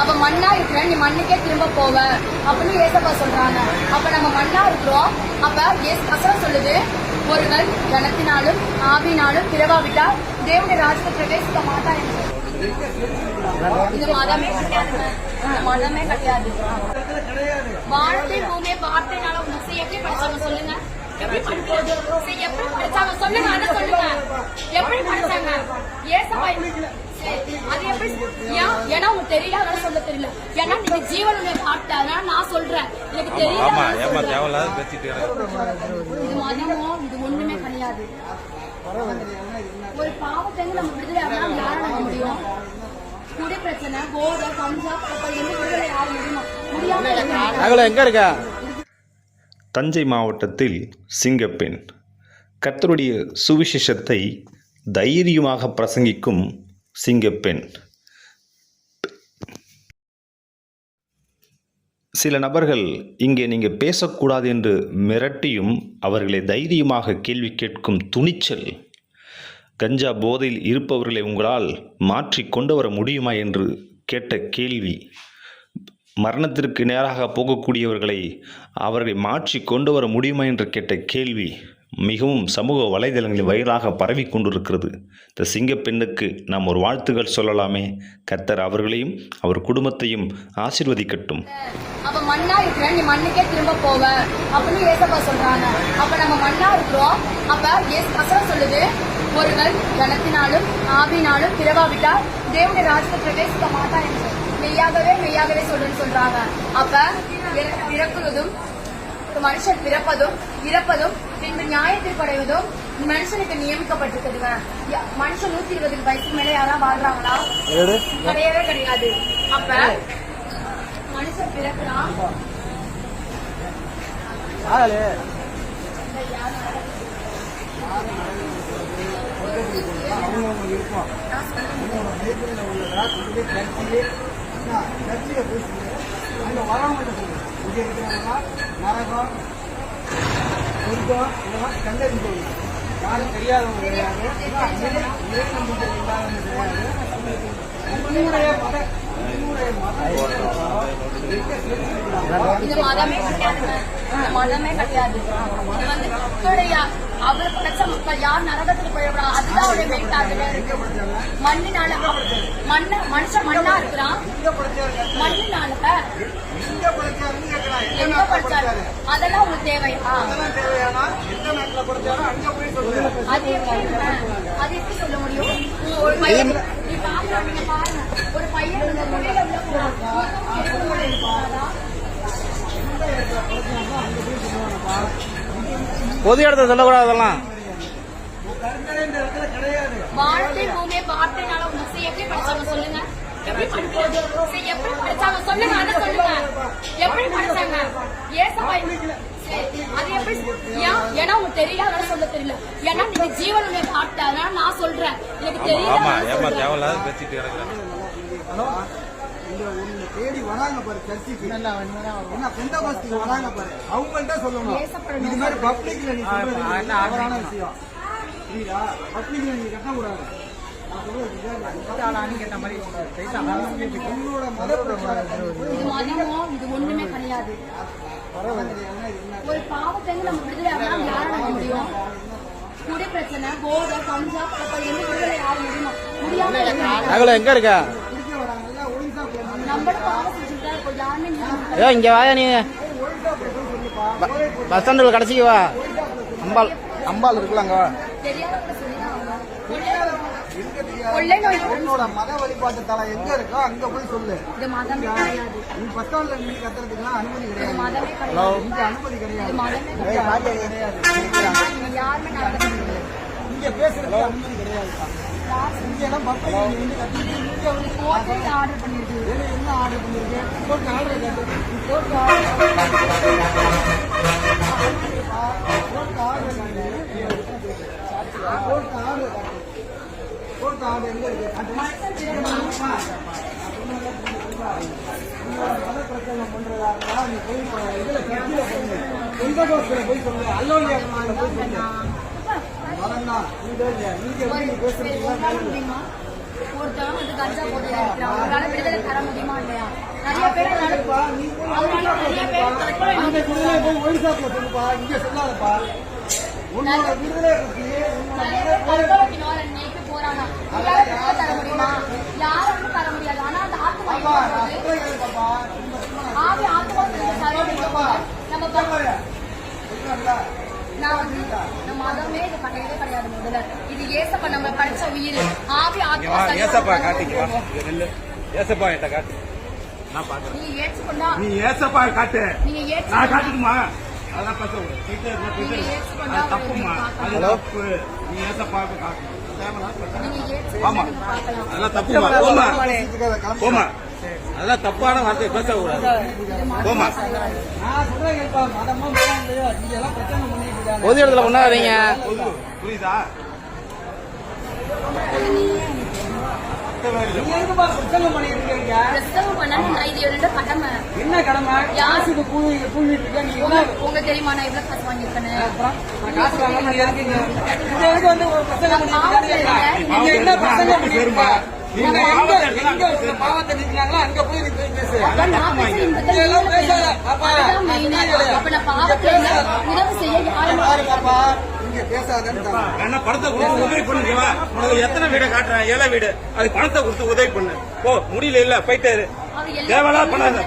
அப்ப மண்ணா இருக்கிற நீ மண்ணுக்கே திரும்ப போவ அப்படின்னு ஏசப்பா சொல்றாங்க. அப்ப நம்ம மண்ணா இருக்கிறோம். அப்ப ஏசு வசனம் சொல்லுது ஒருவன் கனத்தினாலும் ஆவினாலும் பிறவாவிட்டால் தேவனுடைய ராஜ்யத்தை பிரவேசிக்க மாட்டா என்று இது மதமே கிடையாது மதமே கிடையாது வாழ்க்கை பூமியை வார்த்தைனால உங்க எப்படி படிச்சாங்க சொல்லுங்க. எப்படி படிக்கிறது? எப்படி படிச்சாங்க? சொல்லுங்க அதை சொல்லுங்க. எப்படி படிச்சாங்க? ஏசப்பா சரி, அது எப்படி ஏன்? ஏன்னா உங்களுக்கு தெரியல அதனால சொல்ல தெரியல. ஏன்னா நீங்க ஜீவனுடைய பாட்டு அதனால நான் சொல்றேன். எனக்கு தெரியல ஆமா அதனால ஏமா சொல்றேன். தேவையில்லாத பேசிட்டு கிடக்கு. இது மதமோ இது ஒண்ணுமே கிடையாது. ஒரு பாவத்தை நம்ம விடுதலை ஆகலாம் யாரும் நம்ப முடியும்? குடி பிரச்சனை போதை கஞ்சா அப்ப எந்த விடுதலை ஆக முடியுமா? முடியாம இருக்காங்க. அகல எங்க இருக்க? தஞ்சை மாவட்டத்தில் சிங்கப்பெண். கர்த்தருடைய சுவிசேஷத்தை தைரியமாக பிரசங்கிக்கும் சிங்கப்பெண். சில நபர்கள் இங்கே நீங்கள் பேசக்கூடாது என்று மிரட்டியும் அவர்களை தைரியமாக கேள்வி கேட்கும் துணிச்சல் கஞ்சா போதையில் இருப்பவர்களை உங்களால் மாற்றி கொண்டு வர முடியுமா என்று கேட்ட கேள்வி மரணத்திற்கு நேராக போகக்கூடியவர்களை அவர்களை மாற்றி கொண்டு வர முடியுமா என்று கேட்ட கேள்வி. மிகவும் சமூக வலைதளங்களில் வைரலாக பரவி கொண்டிருக்கிறது. இந்த சிங்கப்பெண்ணுக்கு நாம் ஒரு வாழ்த்துகள் சொல்லலாமே. கர்த்தர் அவர்களையும் அவர் குடும்பத்தையும் ஆசிர்வதிக்கட்டும். அப்ப மண்ணா இருக்கிற நீ மண்ணுக்கே திரும்ப போவ. அப்படின்னு ஏசப்பா சொல்றாங்க. அப்ப நம்ம மண்ணா இருக்கிறோம். அப்ப ஏசு வசனம் சொல்லுது ஒருவன் ஜனத்தினாலும் ஆவினாலும் பிறவாவிட்டால் தேவனுடைய ராஜ்யத்தை பிரவேசிக்க மாட்டான் என்று. மெய்யாகவே மெய்யாகவே சொல்றேன்னு சொல்றாங்க. அப்ப பிறப்புறதும் மனுஷன் பிறப்பதும் இறப்பதும் பின்பு நியாயத்திற்படைவதும் மனுஷனுக்கு நியமிக்கப்பட்டிருக்குதுங்க. மனுஷன் நூத்தி இருபது வயசுக்கு மேல யாரா வாழ்றாங்களா? கிடையவே கிடையாது. அப்ப மனுஷன் பிறக்கிறான் ஆகலே அவங்கவுங்க இருக்கும் நரகம் சொர்க்கம் இதெல்லாம் கண்டறிந்து யாரும் தெரியாதவங்க கிடையாது நம்பிக்கை இல்லாதவங்க கிடையாது மத மதம் இது மதமே கிடையாது மதமே கிடையாது இது வந்து மக்களுடைய அவர் படைச்ச மக்கள் யார் நரகத்துக்கு போயிடா அதுதான் அவருடைய மெயிட்டாதுல இருக்கு. மண்ணினால மண்ண மனுஷன் மண்ணா இருக்கிறான். இங்க மண்ணினால எங்க படிச்சாரு? அதெல்லாம் உங்களுக்கு தேவையா? அது எப்படி அது எப்படி சொல்ல முடியும்? ஒரு பையன் ஒரு பையன் பொது இடத்துல சொல்லக்கூடாது அதெல்லாம். பூமியை வார்த்தைனால உனக்கு சரி, எப்படி படிச்சாங்க? சொல்லுங்க. எப்படி படிச்சாங்க சொல்லுங்க அதை சொல்லுங்க எப்படி படிச்சாங்க ஏசப்பா சரி, அது எப்படி ஏன் ஏன்னா உங்களுக்கு தெரியல அதனால சொல்ல தெரியல ஏன்னா நீங்க ஜீவனுடைய பாட்டு நான் சொல்றேன் எனக்கு தெரியல ஆமா அதனால ஏமா சொல்றேன். தேவையில்லாத பேசிட்டு கிடக்கு. இங்க உன்னை தேடி வராங்க பாரு சர்ச்சுக்கு என்ன பெந்தகோஸ்துக்கு வராங்க பாரு அவங்கள்ட்ட சொல்லணும் ஏசப்படும் இது மாதிரி பப்ளிக்ல நீ சொல்றது தவறான விஷயம் புரியுதா பப்ளிக்ல நீ கட்டக்கூடாது இது ஒண்ணுமே கிடையாது ஒரு பாவத்தை நம்ம விடுதலை ஆகலாம் யாரும் முடியும் குடி பிரச்சனை போதை அப்ப எந்த விடுதலை முடியாம எங்க இருக்க? நம்மளும் பாவம் யாருமே இங்க வாயா நீ. பஸ் ஸ்டாண்டில் கடைசிக்கு வா. அம்பாள் அம்பாள் இருக்குல்ல அங்க வா தெரியாதவங்க சொல்லிதான் ஆகணும். எங்க தெரியாது கொள்ளை நோய் உன்னோட மத வழிபாட்டு தலம் எங்க இருக்கோ அங்க போய் சொல்லு. இது மதமே கிடையாது. நீ பஸ் ஸ்டாண்ட்ல நின்று கத்துறதுக்குலாம் அனுமதி கிடையாது. மதமே கிடையாது. இங்க அனுமதி கிடையாது. இது மதமே கிடையாது. யாருமே இங்க பேசுறதுக்கு அனுமதி கிடையாது. இங்க எல்லாம் பப்ளிக் நீ வந்து கத்திட்டு இங்க ஆர்டர் பண்ணிருக்கு. என்ன ஆர்டர் பண்ணிருக்கேன் கோர்ட் ஆர்டர் கேட்டு நீ கோர்ட் ஆர்டர் ஆர்டர் ஒருத்தவங்க வந்து கஞ்சா போட்டு இருக்கிறாங்க அவங்களால விடுதலை தர முடியுமா இல்லையா நிறைய பேர் அதனால நிறைய பேர் ஒடிசாப்ல சொல்லுப்பா. இங்க சொல்லாதப்பா. உன்னோட விடுதலை பத்தி நேற்று தர முடியுமா யாரும் தர முடியாது ஆனா அந்த ஆத்மா நான் ஆவி ஆத்மா நம்ம நான் வந்து நம்ம மதமே இது கிடையாது முதல்ல. இது ஏசப்பா நம்ம படிச்ச உயிர். ஆவி ஆத்மா ஏசப்பா என்கிட்ட காட்டு. நான் பாக்குறேன். நீங்க ஏற்றுக்கொண்டா நீ ஏசப்பா காட்டு. நீங்க நான் ஏற்றுக்கொண்டா காட்டுக்குமா? அதெல்லாம் தப்புமா அது? தப்பு. நீ ஏசப்பாவுக்கு காட்டு தேவையில்லாத பிரச்சனை. நீங்க ஆமா. ஏற்றுக்கொண்டா நீங்க பார்க்கலாம் அதெல்லாம் தப்புமா போமா கிளம்பு. போமா அதெல்லாம் தப்பான வார்த்தை பேசக்கூடாது. போமா பொது இடத்துல கொண்டாடுறீங்க புரியுது. என்ன கடமை யாசுக்கு கூலி என்ன உங்க- தெரியுமா நான் எவ்வளவு காசு வாங்காம வந்து ஒரு என்ன நீங்க எங்க எங்க பாவத்தை நிக்கிறாங்களோ அங்க போய் நீ போய் பேசு பேசாத. பாப்பா பாப்பா வேணா பணத்தை கொடுத்து உதவி பண்ணுங்க வா. உனக்கு எத்தனை வீடு காட்டுறேன்? ஏழை வீடு. அது பணத்தை கொடுத்து உதவி பண்ணு. போ முடியல இல்ல போயிட்டே இரு அவர் தேவையில்லா எல்லாத்துக்கும் பண்ணாத.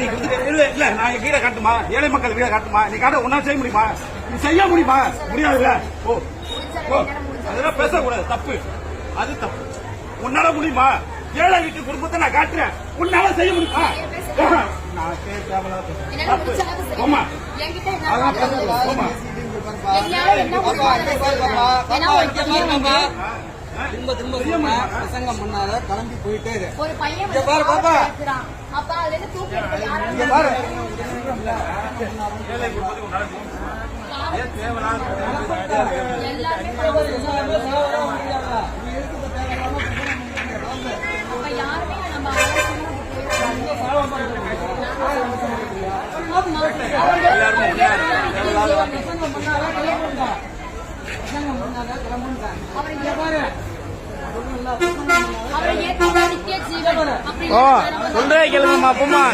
நீ இல்ல இல்ல நான் வீட காட்டுமா? ஏழை மக்கள் வீட காட்டுமா? நீ காட்ட உன்னா செய்ய முடியுமா? நீ செய்ய முடியுமா? முடியாதுல்ல போ. போ. அதெல்லாம் பேசக்கூடாது. தப்பு. அது தப்பு. உன்னால முடியுமா? ஏழை வீட்டு குடும்பத்தை நான் காட்டுறேன். உன்னால செய்ய முடியுமா. நான் கே- தேவையில்லாத பேசுறேன். என்னால தப்பு திரும்ப திரும்ப பிரசங்கம் பண்ணாத கிளம்பி போயிட்டே ஒரு பையன் பாரு, பாப்பா. அதுல இருந்து தூக்கி பாரு குடும்பத்துக்கு உன்னால செய்ய முடியுமா? ஏன் தேவையில்லாத எல்லாருமே அப்ப யாருமே நம்ம எல்லாருமே பிரசங்கம் பண்ணாத கிளம்புங்க பிரசங்கம் பண்ணாத கிளம்புங்க அவரை இங்க பாரு அவரை ஏற்றுக்கொண்டா நித்திய ஜீவன் அப்படி ஓ சொல்றே கேளுங்கம்மா போமா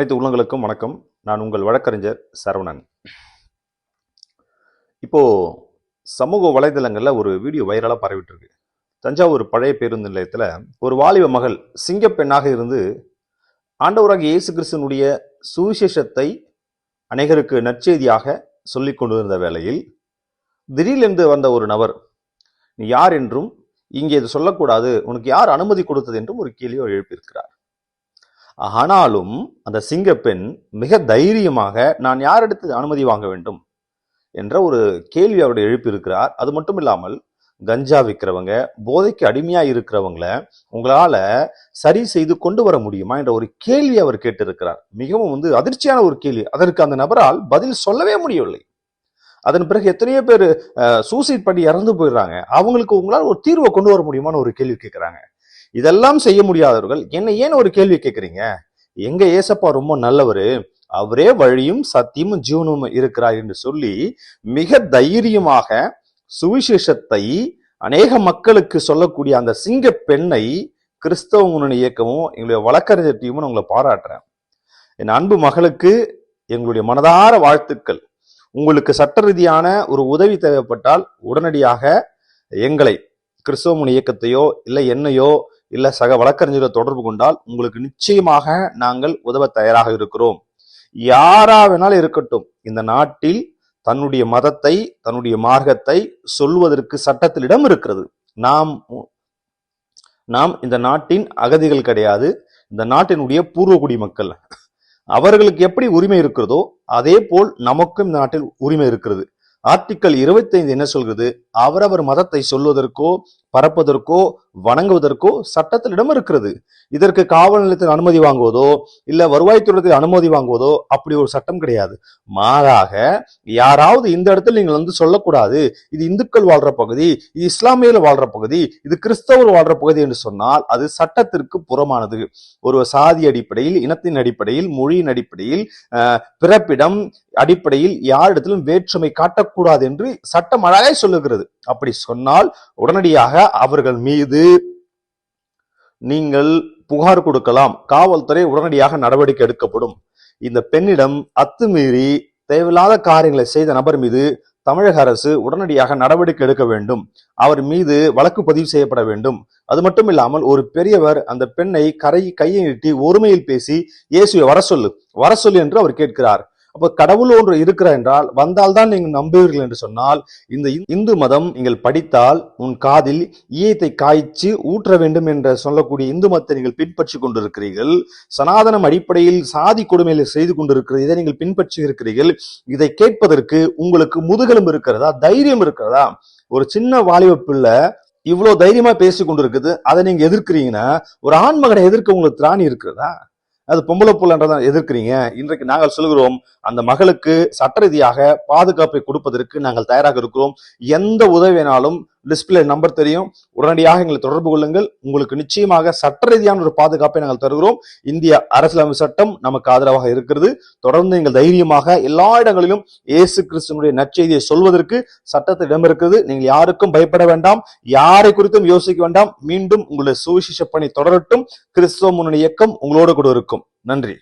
அனைத்து உள்ளங்களுக்கும் வணக்கம். நான் உங்கள் வழக்கறிஞர் சரவணன். இப்போது சமூக வலைதளங்களில் ஒரு வீடியோ வைரலாக பரவிட்டுருக்கு. தஞ்சாவூர் பழைய பேருந்து நிலையத்தில் ஒரு வாலிப மகள் சிங்கப்பெண்ணாக இருந்து ஆண்டவராக இயேசு கிறிஸ்தனுடைய சுவிசேஷத்தை அநேகருக்கு நற்செய்தியாக சொல்லிக் கொண்டிருந்த வேளையில் திடீரென்று வந்த ஒரு நபர் நீ யார் என்றும் இங்கே இது சொல்லக்கூடாது. உனக்கு யார் அனுமதி கொடுத்தது என்றும் ஒரு கேள்வியை எழுப்பியிருக்கிறார். ஆனாலும் அந்த சிங்கப்பெண் மிக தைரியமாக நான் யாரிடத்து அனுமதி வாங்க வேண்டும்? என்ற ஒரு கேள்வி அவருடைய எழுப்பியிருக்கிறார் அது மட்டும் இல்லாமல் கஞ்சா விற்கிறவங்க போதைக்கு அடிமையா இருக்கிறவங்கள உங்களால சரி செய்து கொண்டு வர முடியுமா என்ற ஒரு கேள்வி அவர் கேட்டிருக்கிறார். மிகவும் வந்து அதிர்ச்சியான ஒரு கேள்வி. அதற்கு அந்த நபரால் பதில் சொல்லவே முடியவில்லை. அதன் பிறகு எத்தனையோ பேர் சூசைட் பண்ணி இறந்து போயிடுறாங்க. அவங்களுக்கு உங்களால் ஒரு தீர்வை கொண்டு வர முடியுமான்னு ஒரு கேள்வி கேட்கிறாங்க. இதெல்லாம் செய்ய முடியாதவர்கள் என்ன ஏன் ஒரு கேள்வி கேட்குறீங்க? எங்க ஏசப்பா ரொம்ப நல்லவர் அவரே வழியும் சத்தியமும் ஜீவனும் இருக்கிறார் என்று சொல்லி மிக தைரியமாக சுவிசேஷத்தை அநேக மக்களுக்கு சொல்லக்கூடிய அந்த சிங்க பெண்ணை கிறிஸ்தவ முன்னணி இயக்கமும் எங்களுடைய வழக்கறிஞர் டீமும் உங்களை பாராட்டுறேன். என் அன்பு மகளுக்கு எங்களுடைய மனதார வாழ்த்துக்கள். உங்களுக்கு சட்ட ரீதியான ஒரு உதவி தேவைப்பட்டால் உடனடியாக எங்களை கிறிஸ்தவ இயக்கத்தையோ இல்லை என்னையோ இல்லை சக வழக்கறிஞரை தொடர்பு கொண்டால் உங்களுக்கு நிச்சயமாக நாங்கள் உதவ தயாராக இருக்கிறோம். யாரா வேணாலும் இருக்கட்டும். இந்த நாட்டில் தன்னுடைய மதத்தை தன்னுடைய மார்க்கத்தை சொல்வதற்கு சட்டத்தில் இடம் இருக்கிறது. நாம் நாம் இந்த நாட்டின் அகதிகள் கிடையாது. இந்த நாட்டினுடைய பூர்வகுடி மக்கள். அவர்களுக்கு எப்படி உரிமை இருக்கிறதோ அதே போல் நமக்கும் இந்த நாட்டில் உரிமை இருக்கிறது. ஆர்டிக்கல் 25 என்ன சொல்கிறது? அவரவர் மதத்தை சொல்வதற்கோ பரப்பதற்கோ வணங்குவதற்கோ சட்டத்தில் இடம் இருக்கிறது. இதற்கு காவல் நிலையத்தில் அனுமதி வாங்குவதோ இல்ல வருவாய்த்துறையத்தில் அனுமதி வாங்குவதோ அப்படி ஒரு சட்டம் கிடையாது. மாறாக யாராவது இந்த இடத்துல நீங்கள் வந்து சொல்லக்கூடாது. இது இந்துக்கள் வாழ்ற பகுதி இது இஸ்லாமியர் வாழ்ற பகுதி இது கிறிஸ்தவர் வாழ்ற பகுதி என்று சொன்னால் அது சட்டத்திற்கு புறமானது. ஒரு சாதி அடிப்படையில் இனத்தின் அடிப்படையில் மொழியின் அடிப்படையில் அஹ், பிறப்பிடம் அடிப்படையில் யாரிடத்திலும் வேற்றுமை காட்டக்கூடாது என்று சட்டம் அழகாய் சொல்லுகிறது. அப்படி சொன்னால் உடனடியாக அவர்கள் மீது நீங்கள் புகார் கொடுக்கலாம். காவல்துறை உடனடியாக நடவடிக்கை எடுக்கப்படும். இந்த பெண்ணிடம் அத்துமீறி தேவையில்லாத காரியங்களை செய்த நபர் மீது தமிழக அரசு உடனடியாக நடவடிக்கை எடுக்க வேண்டும். அவர் மீது வழக்கு பதிவு செய்யப்பட வேண்டும். அது மட்டும் இல்லாமல் ஒரு பெரியவர் அந்த பெண்ணை கரை கையை நீட்டி ஒருமையில் பேசி இயேசுவை வர சொல்லு வர சொல்லு என்று அவர் கேட்கிறார். அப்போ கடவுள் ஒன்று இருக்கிறார் என்றால் வந்தால் தான் நீங்கள் நம்புவீர்கள் என்று சொன்னால் இந்த இந்து மதம் நீங்கள் படித்தால் உன் காதில் ஈயத்தை காய்ச்சி ஊற்ற வேண்டும் என்று சொல்லக்கூடிய இந்து மதத்தை நீங்கள் பின்பற்றி கொண்டிருக்கிறீர்கள். சனாதனம் அடிப்படையில் சாதி கொடுமையில செய்து கொண்டிருக்கிறது இதை நீங்கள் பின்பற்றி இருக்கிறீர்கள். இதை கேட்பதற்கு உங்களுக்கு முதுகலும் இருக்கிறதா தைரியம் இருக்கிறதா? ஒரு சின்ன வாலிப பிள்ளை இவ்வளவு தைரியமா பேசி கொண்டிருக்குது அதை நீங்க எதிர்க்கிறீங்கன்னா ஒரு ஆண்மகனை எதிர்க்க உங்களுக்கு திராணி இருக்கிறதா? அது பொம்பளை புள்ளன்றதான் எதிர்க்கிறீங்க. இன்றைக்கு நாங்கள் சொல்கிறோம் அந்த மகளுக்கு சட்ட ரீதியாக பாதுகாப்பை கொடுப்பதற்கு நாங்கள் தயாராக இருக்கிறோம். எந்த உதவினாலும் டிஸ்பிளே நம்பர் தெரியும். உடனடியாக எங்களை தொடர்பு கொள்ளுங்கள். உங்களுக்கு நிச்சயமாக சட்ட ரீதியான ஒரு பாதுகாப்பை நாங்கள் தருகிறோம். இந்திய அரசியலமைப்பு சட்டம் நமக்கு ஆதரவாக இருக்கிறது. தொடர்ந்து எங்கள் தைரியமாக எல்லா இடங்களிலும் இயேசு கிறிஸ்தனுடைய நற்செய்தியை சொல்வதற்கு சட்டத்தில் இடம் இருக்கிறது நீங்கள் யாருக்கும் பயப்பட வேண்டாம். யாரை குறித்தும் யோசிக்க வேண்டாம். மீண்டும் உங்களுடைய சுவிசேஷ பணி தொடரட்டும். கிறிஸ்துவ முன்னணி இயக்கம் உங்களோடு கூட இருக்கும். நன்றி.